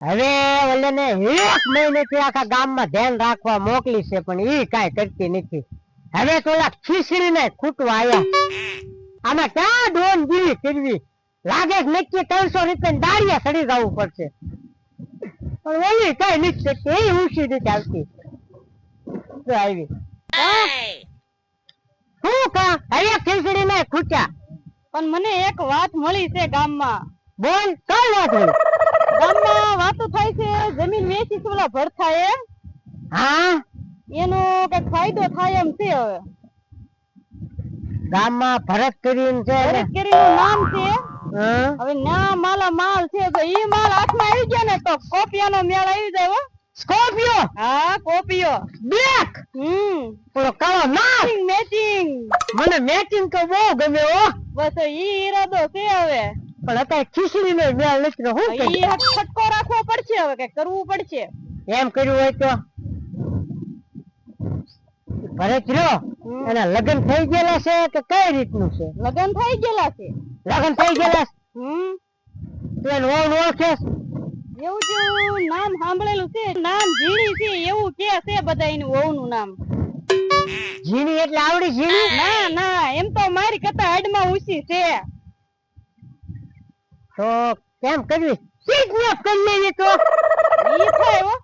હવે ઓલેને એક મહિનેથી આખા ગામમાં ધ્યાન રાખવા મોકલી છે પણ ઈ કાંઈ કરતી નથી. હવે તો ઓલા ખીસડી ને ખૂટવા આવ્યા આમાં ક્યાં ડોન ગીરી કરવી? લાગે નક્કી ત્રણસો રૂપિયા દાળિયા સડી જવું પડશે. પણ ઓલી કઈ નથી શકતી એ ઊંચી રીતે આવતી. આવી. શું કા હવે ખીસડી ને ખૂટ્યા. પણ મને એક વાત મળી છે ગામમાં. બોલ કઈ વાત હોય ગામમાં વાતો થાય છે જમીન વેચી છે ઓલા ભરથા એ હા. એનો કંઈક ફાયદો થાય એમ છે હવે. ગામમાં ભરત કરીને છે ભરત કેરીનું નામ છે. હવે ના માલા માલ છે તો ઈ માલ હાથમાં આવી ગયા ને તો કોપિયાનો મેળ આવી જાય હો. સ્કોર્પિયો? હા કોપિયો. બ્લેક? હમ. પેલો કાળો માલ મેચિંગ મને મેચિંગ તો બહુ ગમે હો. બસ ઈ ઈરાદો છે હવે. પણ અત્યારે ખીચડી નો મેળ નથી તો ઈ કરીએ? રાખવો પડશે હવે કે કરવું પડશે? એમ કર્યું હોય તો? ભરત રહ્યો? એના લગ્ન થઈ ગયેલા છે કે કઈ રીતનું છે? લગ્ન થઈ ગયેલા છે. લગ્ન થઈ ગયેલા છે? હમ. તું એને ઓળખ ઓળખે એવું જેવું નામ સાંભળેલું છે. નામ ઝીણી છે એવું કે છે બધા એનું વહુનું નામ. ઝીણી એટલે આવડી ઝીણી? ના ના એમ તો મારી કરતા હાડમાં ઊંચી છે. તો કેમ કરવી? કિડનેપ કરી લેવી તો. ઈ થાય હો.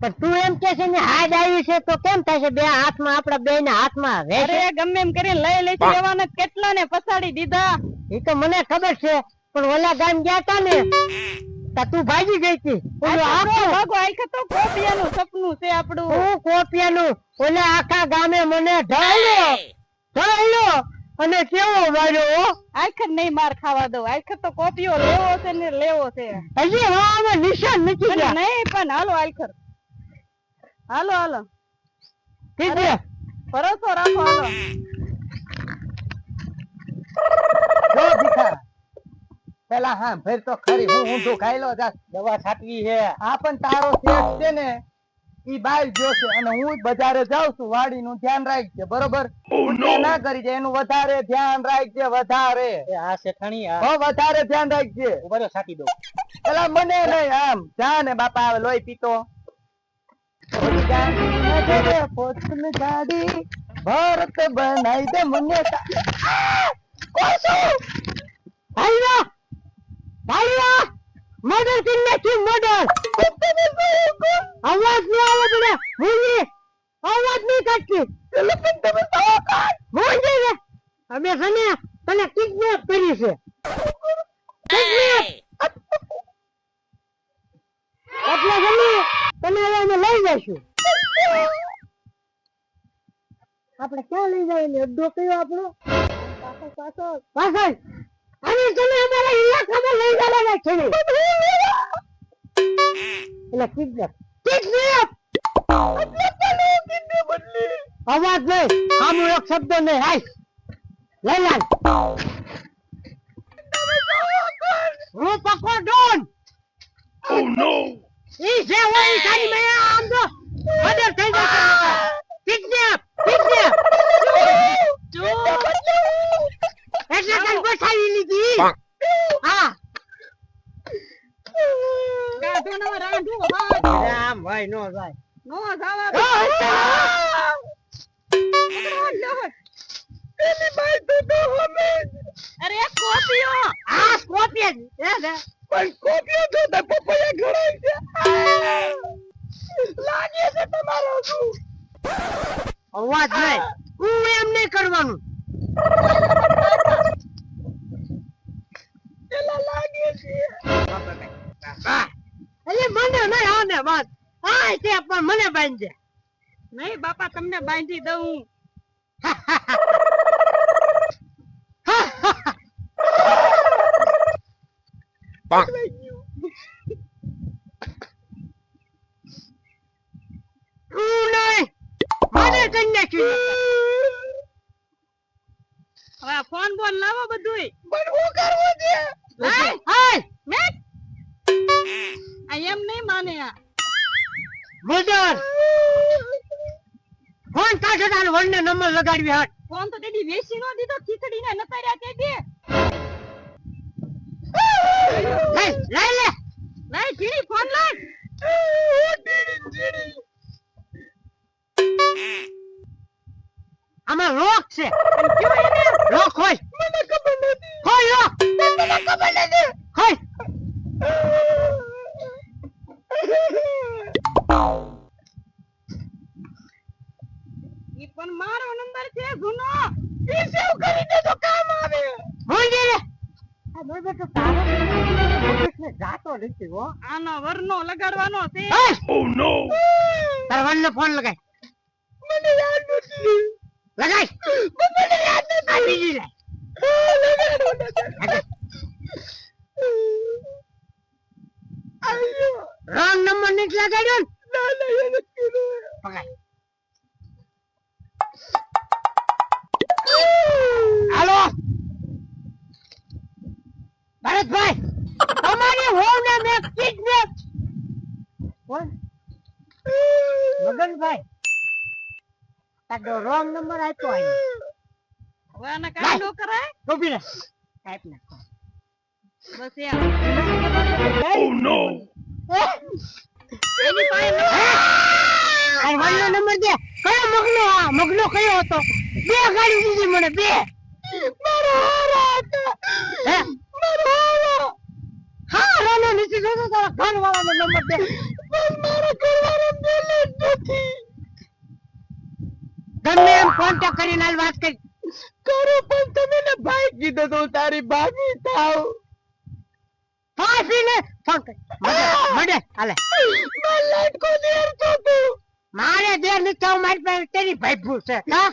પણ તું એમ કે છે ને હાડ આવી છે. તો કેમ થશે બે હાથમાં આપડા બે ના હાથમાં અરે ગમે એમ કરીને લઈ લઈ એવાને કેટલા ને ફસાડી દીધા. એ તો મને ખબર છે પણ ઓલા ગામ ગયા તા ને તા તું ભાગી ગઈ હતી. ઓલું આખું ભાગો આખે તો કોપિયાનું સપનું છે આપણું. હું કોપિયાનું? ઓલા આખા ગામે મને ઢળ્યો. ઢાળ્યો. અને કેવો માર્યો હો. આખે નહીં માર ખાવા દો આખે તો કોપિયો લેવો છે ને લેવો છે. હજી વાળામાં નિશાન નથી ગયા. નહીં પણ હાલો આખર હાલો હાલો. ઠીક છે. ભરોસો રાખો હાલો. જો પેલા હા ફેર તો ખરી. હું ઊંધું ખાઈ લો જા દવા છાટવી છે. આ પણ તારો શેઠ છે ને. ઈ બાઈ ગયો છે અને હું બજારે જાઉં છું વાડી નું ધ્યાન રાખજે બરોબર? ના કરી જાય એનું વધારે ધ્યાન રાખજે વધારે. આ શેઠાણી હો વધારે ધ્યાન રાખજે. ઊભા સાકી દઉં પેલા મને નહીં આમ. જા ને બાપા આવે લોહી પીતો. ગાડી ભરત બનાઈ દે મને ભાઈ ભાઈઓ! મર્ડર કરી નાખ્યું મર્ડર! અવાજ નહીં આવે તને મૂંગી. અવાજ નહીં કાઢતી. એટલે પણ તમે તો? મૂંગી રે અમે છે ને તને કિડનેપ કરી છે. એટલે ને તને હવે અમે લઈ જઈશું. આપણે ક્યાં લઈ જાય ને? અડ્ડો કયો આપણો? પાછળ પાછળ. અને તમે અમારા ઇલાકામાં લઈ જવાના છે એટલે કિડનેપ. અવાજ નહીં આમ એક શબ્દ નહીં હાય લઈ લાલ હું પકો ડોન ઈ જે હોય ઈ ખાલી મેં આમ તો મર્ડર થઈ જશે કિડનેપ કિડનેપ એટલે તને બસાવી લીધી હા રાંધું રાંધું અવાજ રામ ભાઈ નો ભાઈ નો જાવા અરે કોપિયો. આ સ્કોર્પિયન એ છે. પણ કોપિયો તો તે પપૈયા ઘડાય છે. લાગે છે તમારો શું? અવાજ નહીં. હા પણ મને બાંધે નહીં બાપા તમને બાંધી દઉં. ફોન બોન લાવો બધુંય. પણ હું કરવું છે? મર્ડર ફોન કાઢો તાર વણને નંબર લગાડવી હાટ? ફોન તો તેડી વેસી નો દીધો ખીચડી ને નતાર્યા તે દે લઈ લઈ લે. લઈ ઝીણી ફોન લાય આમાં લોક છે. લોક હોય. મને ખબર નથી. હોય લોક. મને ખબર નથી. હોય. ઈ પણ મારો નંબર છે જૂનો. એ સેવ કરી દે તો કામ આવે. હોય ને રે. આ મેં બેટો તારો. મગજને જાતો નથી હો. આનો વરનો લગાડવાનો છે. હે તાર વરનો ફોન લગાય મને યાદ નથી. લગાય મને યાદ નથી. આ બીજી લે. રોંગ નંબર નીકળ્યા લગાડ્યો ને ના ના હાલો ભરતભાઈ તમારી વહુને મેં કિડનેપ કોણ મગનભાઈ તારો રોંગ નંબર આપ્યો આને હવે આને કાંઈ નો કરાય ઊભી રહે ટાઈપ નાખો બસ એમ એની પાસે આ વનનો નંબર દે. કયો મગનો? આ મગનો કયો હતો? બે ગાડી દીધી મને બે. મારો હારો હતો. હે? મારો હારો. હા રાનો નીચે જોતો તારા ઘર વાળાનો નંબર દે. પણ મારો ઘરવાળો બોલે નથી. ગમે એમ કોન્ટેક્ટ કરીને હાલ વાત કરી. કરો પણ તમે ને ભાઈ કીધો તો તારી ભાભી થાવ. ફાસી ને મડે મડે હાલે. માર દેર તું મારે દેરની ચાવ મારી પાસે તેરી ભાઈ છે. કા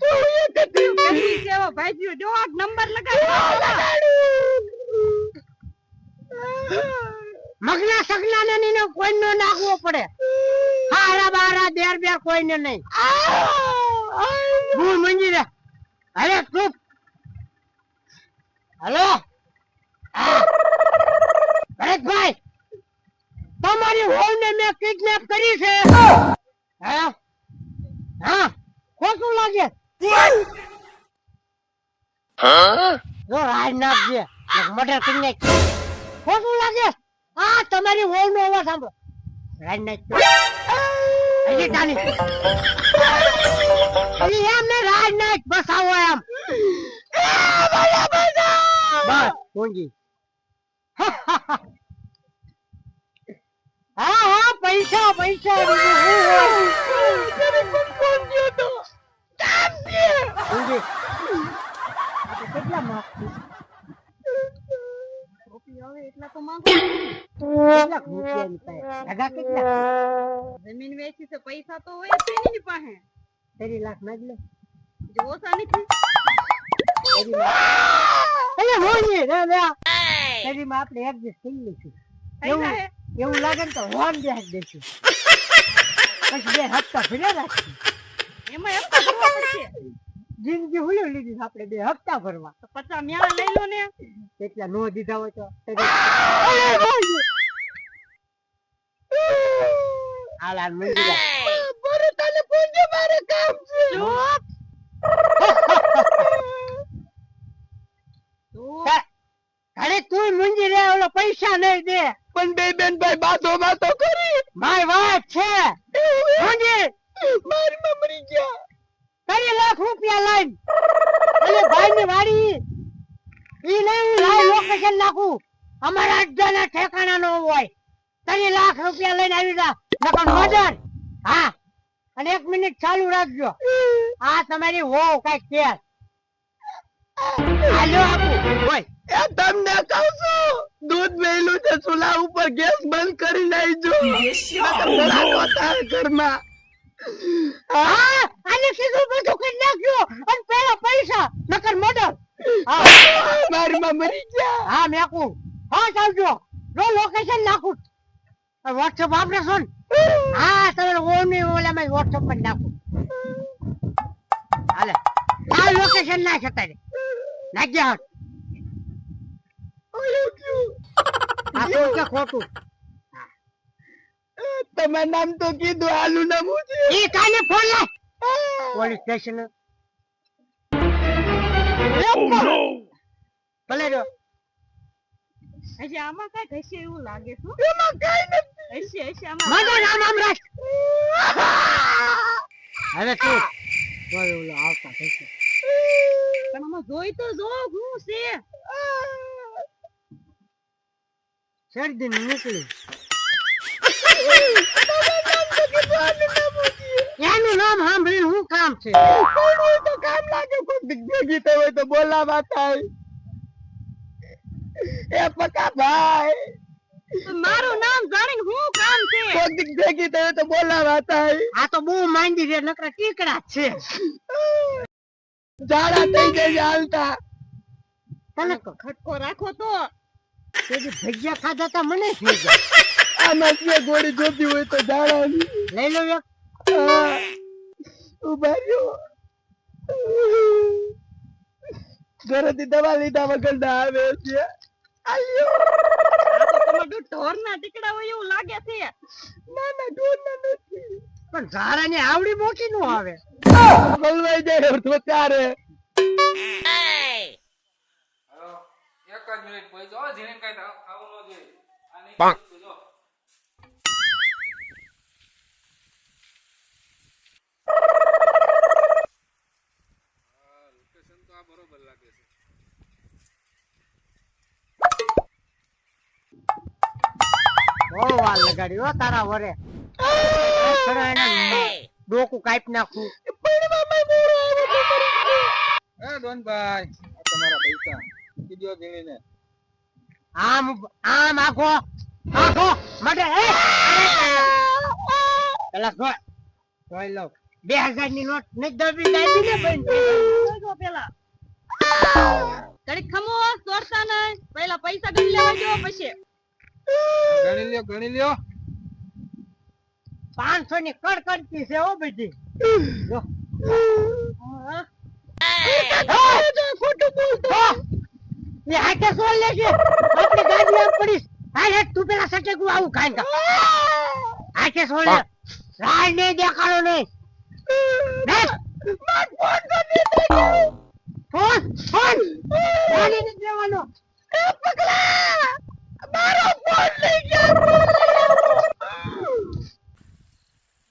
તું એ કદી કેટલી સેવા ભાઈજીઓ જો નંબર લગાડ. મગના સગના ને નીને કોઈ નો નાખવો પડે. હારા બારા દેર બેર કોઈને નહીં. ભૂ મંજી રે. અરે ચૂપ. હલો હા. ભરતભાઈ તમારી વહુને મેં કિડનેપ કરી છે. હા? હા? ખોટું લાગે? જો રાજ નાખજે મર્ડર કરી નાખ ખોટું લાગે? આ તમારી વહુ નો અવાજ સાંભળો. રાજ નાખ હજી તાની હજી એમ ને રાજ નાખ બસ આવો એમ. બસ પૂંજી હા હા. પૈસા પૈસા બીજું શું હોય? પૂંજી આપણે કેટલા માર્ક રૂપિયા હવે એટલા તો માંગો કેટલા રૂપિયાની પાસે ભેગા કેટલા જમીન વેચી છે પૈસા તો હોય જ તેની પાસે તેરી લાખ ના જ લે જો ઓછા નથી તેરી લાખ અરે હોજી રે રે તેરી માં આપણે એડજસ્ટ કરી લઈશું થઈ એવું જાય એવું લાગે ને તો હોન બેસ દેશું. પછી બે હપ્તા ભર્યા રાખશું. એમાં એમ તો ભરવા પડશે. જિંદગી હુલી લીધી આપણે બે હપ્તા ભરવા. તો પચા મ્યા લઈ લો ને. કેટલા નો દીધા હોય તો. પૂંજે મારે કામ છે. તા- અરે તું મુંજી રે ઓલો પૈસા નહીં દે. પણ બે બેન ભાઈ બાતો બાતો કરી. મારી વાત છે. મુંજી મારી માં મરી ગયા. તારી લાખ રૂપિયા લઈને. અને ભાઈ ની વાડી. ઈ નહીં લાઈ લોકેશન નાખું. અમારા અડધાના ઠેકાણા નો હોય. તારી લાખ રૂપિયા લઈને આવી જા. નકર મદન હા. અને એક મિનિટ ચાલુ રાખજો. આ તમારી હો કંઈક કે હાલો આપું. હોય એ તમને કહું છું દૂધ વહેલું છે ચૂલા ઉપર ગેસ બંધ કરી નાખજો. ઘરમાં. હા? આને સીધું બધું કરી નાખજો. અને પેલા પૈસા નકર મદન મારી માં મરી ગયા. હા મેકું. હા ચાલજો. જો લોકેશન નાખું. વોટ્સઅપ વાપરે છો ને. હા તમે ઓની ઓલામાં વોટ્સઅપ પર નાખું. હાલે. આ લોકેશન નાખ અત્યારે નાખજે હાથ ઓલું થયું. આખું કે ખોટું તમારું નામ તો કીધું આલુ નામ છે? એ કાને ફોન લે. પોલીસ સ્ટેશન ભલે જો. હજી આમાં કઈ હશે એવું લાગે છે. એમાં કઈ નથી. હશે હશે આમાં મારો નામ આમ રાખ અરે તું. જોઈ ઓલો આવતા થશે પણ આમાં જોઈ તો જો હું છે? શરદી નીકળી. એનું નામ સાંભળીને હું કામ છે? તો કામ લાગે કોઈ ભેગી થઈ હોય તો બોલાવા થાય એ પકા ભાઈ મારું નામ જાણીને હું કામ છે? કોઈ દીક ભેગી થઈ હોય તો બોલાવા થાય આ તો બહુ માંડી છે નકરા ટીકડા છે. જાડા થઈ ગઈ હાલતા. તને ખટકો રાખો તો. તેથી ભજીયા ખાધા તા મને થઈ ગયા. આમાં જે ગોળી જોતી હોય તો ઝાડાની લઈ લો એક. આ, ઊભા રહ્યો ઘરેથી દવા લીધા વગર ના આવે છે. આયો. આ તો તમારું ઢોરના ટીકડા હોય એવું લાગે છે. ના ના ઢોરના નથી. પણ ઝાડાની આવડી મોટી નો આવે. હલવાઈ જાય તો ત્યારે. એક જ મિનિટ પછી જો જીને કઈ ખાવું ન જોઈએ. આની જો. હા, તો આ બરોબર લાગે છે. બહુ વાલ લગાડી હો તારા વરે. ડોકું કાપી નાખું. એ ડોનભાઈ આ તમારા પૈસા. કીધો જીણીને આમ આમ આખો આખો માટે એ! પેલા જોઈ જોઈ લો. બે હજારની નોટ ને દબી દાબી ને બંધ પેલા. કડી ખમો ચોરતા નહીં. પેલા પૈસા ગણી લેવા જો પછી. ગણી લ્યો ગણી લ્યો. પાંચસો ની કડ કરતી છે ઓ બધી. જો હા. ખોટું બોલતો એ હાથે સોલ લેજે. આપણી ગાડી આમ પડીશ. હાલ હેઠ તું પેલા સટેકું આવું ખાઈ કા હાથે સોલ લે. રાહ નહીં દેખાડો નહીં. બેસ ફોન ફોન. ફોન એને દેવાનો એ પકડા મારો ફોન લઈ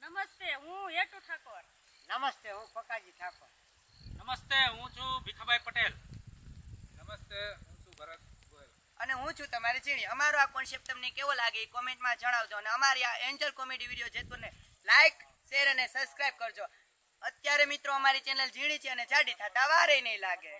નમસ્તે હું હેટુ ઠાકોર નમસ્તે હું પકાજી ઠાકોર નમસ્તે હું છું ભીખાભાઈ પટેલ નમસ્તે હું છું ભરત ગોયલ હું ચીણી. અમારો આ કોન્સેપ્ટ તમને કેવો લાગે એ કોમેન્ટમાં જણાવજો. અને અમારી આ એન્જલ કોમેડી વીડિયો જેતપુરને લાઈક શેર અને સબસ્ક્રાઇબ કરજો. અત્યારે મિત્રો અમારી ચેનલ ઝીણી છે અને જાડી થતા વારે નહીં લાગે.